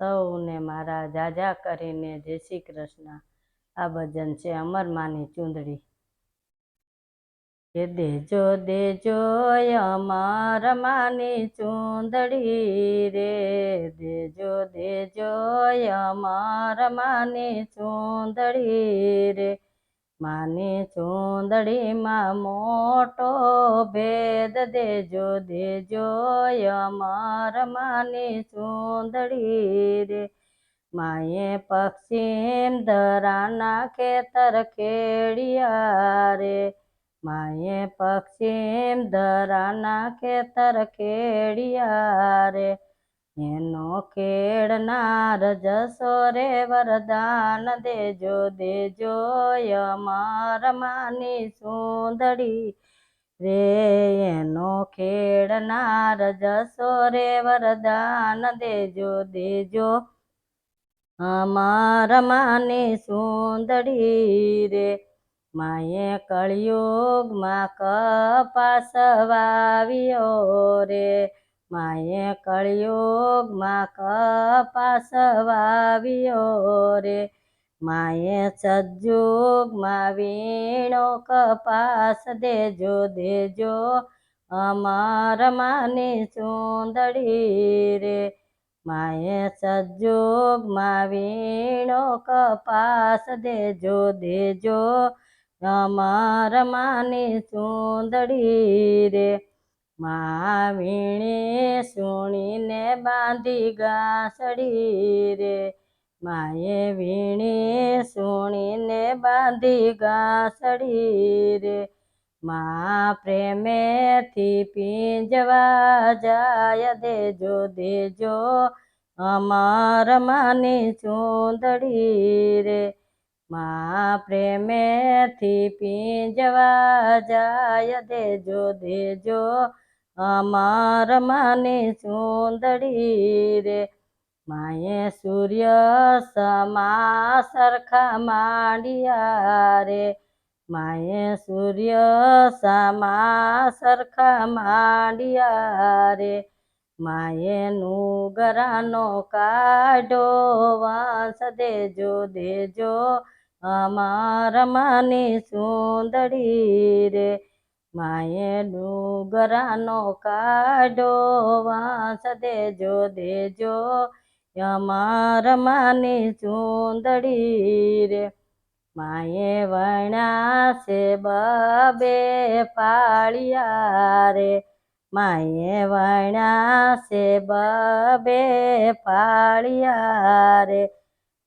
સૌને મારા જાજા કરીને જય શ્રી કૃષ્ણ. આ ભજન છે અમરમાની ચૂંદડી. કે દેજો દેજો અમર માની ચૂંદડી રે. દેજો દેજો અમર માની ચૂંદડી રે. માની ચૂંદડીમાં મોટો ભેદ દેજો દેજો અમાર માની ચૂંદડી રે. માએ પક્ષીમ ધરાના ખેતર ખેડિયા રે. માએ પક્ષીમ ધરાના ખેતર ખેડિયા રે. એનો ખેડનાર જશો રે વરદાન દેજો દેજો અમાર માની સુંદડી. રે એનો ખેડનાર જશો રે વરદાન દેજો દેજો અમાર માની સુંદડી. રે માએ કળિયુગમાં કપાસ વાવ્યો રે. માએ કળિયુગમાં કપાસ વાવ્યો રે. માએ સજ્જુગમાં વીણો કપાસ દેજો દેજો. અમાર માની ચૂંદડી રે. માએ સજ્જુગમાં વીણો કપાસ દેજો દેજો. અમાર માની ચૂંદડી રે. મા વીણે સુણીને બાંધી ગાસડી રે. માએ વીણે સુણીને બાંધી ગાસડી રે. મા પ્રેમેથી પીંજવા જાય દેજો દેજો, અમાર માની ચૂંદડી રે. મા પ્રેમેથી પીંજવા જાય દેજો દેજો અમાર માની ચૂંદડી રે. માએ સૂર્ય સમા સરખા માંડિયા રે. માએ સૂર્ય સમા સરખા માંડિયા રે. માએ નુગરાનો કાઢો, વાંસ દેજો દેજો. અમાર માની સુંદડી રે. માએ ડુગરાનો કાઢો, વાંસ દેજો દેજો, યમાર માની ચૂંદડી રે. માએ વણા છે બબે પાળિયા રે. માએ વણા છે બબે પાળિયા રે.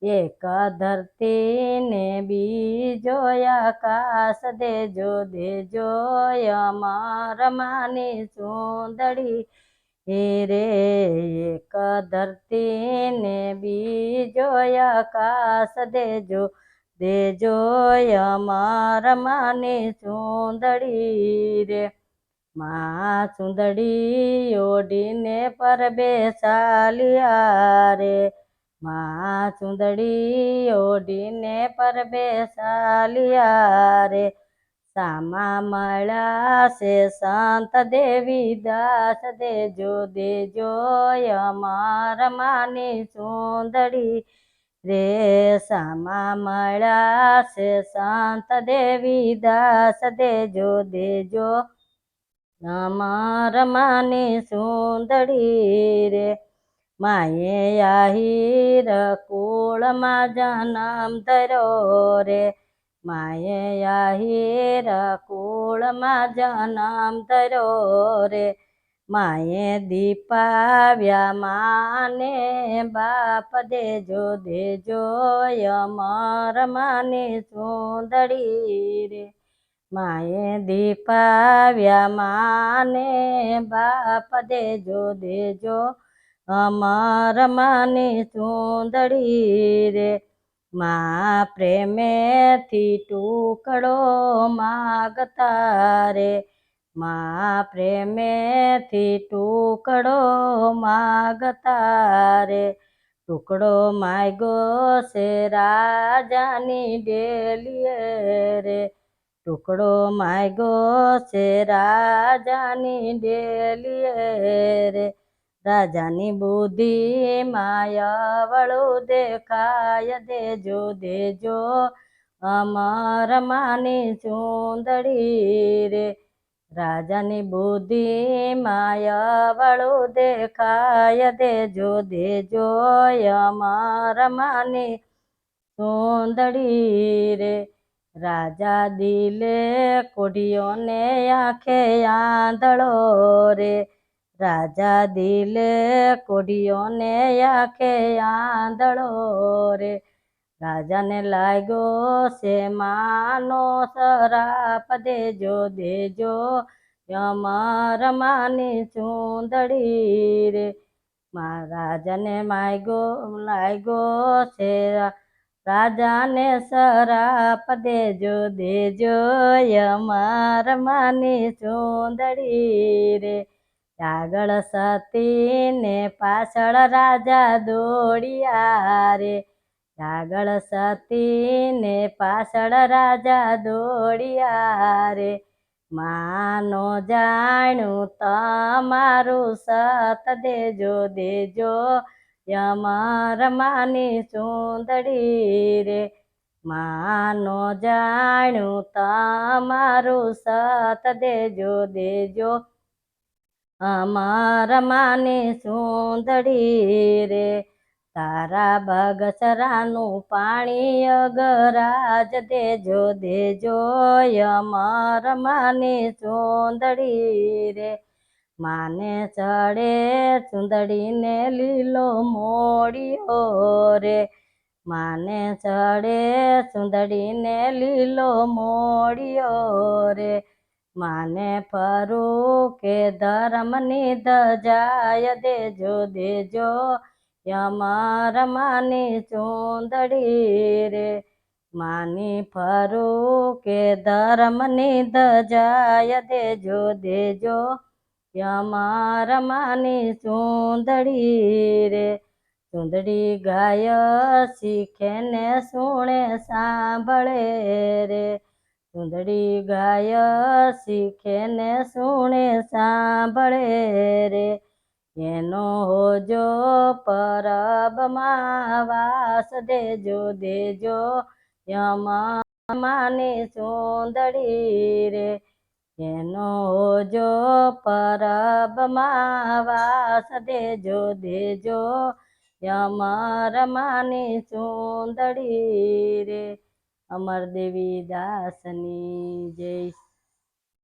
એક ધરતીને બીજો આકાશ દેજો દેજો અમાર માની સુંદડી રે, એક ધરતીને બીજો આકાશ દેજો દેજો અમાર માની સુંદડી રે. મા સુંદડી ઓઢીને પર બેસાલિયા રે. મા ચુંદડી ઓઢીને પર બેસાલિયા રે. સામા મળ્યા છે સંત દેવી દાસ દેજો દેજો અમાર માની ચુંદડી રે. સામા મળ્યા છે સંત દેવી દાસ દેજો દેજો અમાર માની સુંદડી રે. માએ આહીર કુળમાં જન્મ ધર્યો રે. માયે આહીર કુળમાં જન્મ ધર્યો રે. માયે દીપાવ્યા માને બાપ દેજો દેજો અમર માને સુંદડી રે. માયે દીપાવ્યા માને બાપ દેજો દેજો અમાર માની સુંદડી રે મા પ્રેમેથી ટુકડો માગતા રે મા પ્રેમેથી ટુકડો માગતા રે ટુકડો માગ્યો છે રાજાની ડેલીએ રે ટુકડો માગ્યો છે રાજાની ડેલીએ રે રાજાની બુદ્ધિ માયાવળું દેખાય દેજો દેજો અમર માની ચૂંદડી રે રાજાની બુદ્ધિ માયાવળું દેખાય દેજો દેજો અમર માની સુંદડી રે રાજા દિલે કોઢીઓને આંખે આંધળો રે રાજા દિલે કોઢીઓને આખે આંધળો રે. રાજાને લાગ્યો છે માનો સરાપ દેજો દેજો, અમર માની ચૂંદડી રે. મહારાજાને માગ્યો, લાગ્યો છે રાજાને સરાપ દેજો દેજો, અમર માની ચૂંદડી રે. આગળ સતી ને પાછળ રાજા દોડિયા રે. આગળ સતી ને પાછળ રાજા દોડિયા રે. માનો જાણ્યું તમારું સત દેજો દેજો, યમર માની ચૂંદડી રે. માનો જાણ્યું તમારું સત દેજો દેજો અમર માને સુંદડી રે. તારા બગસરાનું પાણી અગરાજ દેજો દેજો અમાર માને સુંદડી રે. માને ચડે સુંદડીને લીલો મોડિયો રે. માને ચડે સુંદડીને લીલો મોડિયો રે. માને ફરું કે ધર્મની ધજાય દેજો દેજો. યમર માની ચૂંદડી રે. માની ફરું કે ધર્મની ધજાય દેજો દેજો. યમર માની ચૂંદડી રે. ચૂંદડી ગાય શીખે ને સુણે સાંભળે રે. ચૂંદડી ગાય શીખે ને સુણે સાંભળે રે. એનો હોજો પરબમાં વાસ દેજો દેજો યમાની સુંદરી રે. એનો હોજો પરબમાં વાસ દેજો દેજો યમર માની સુંદડી રે. અમર દેવી દાસની જય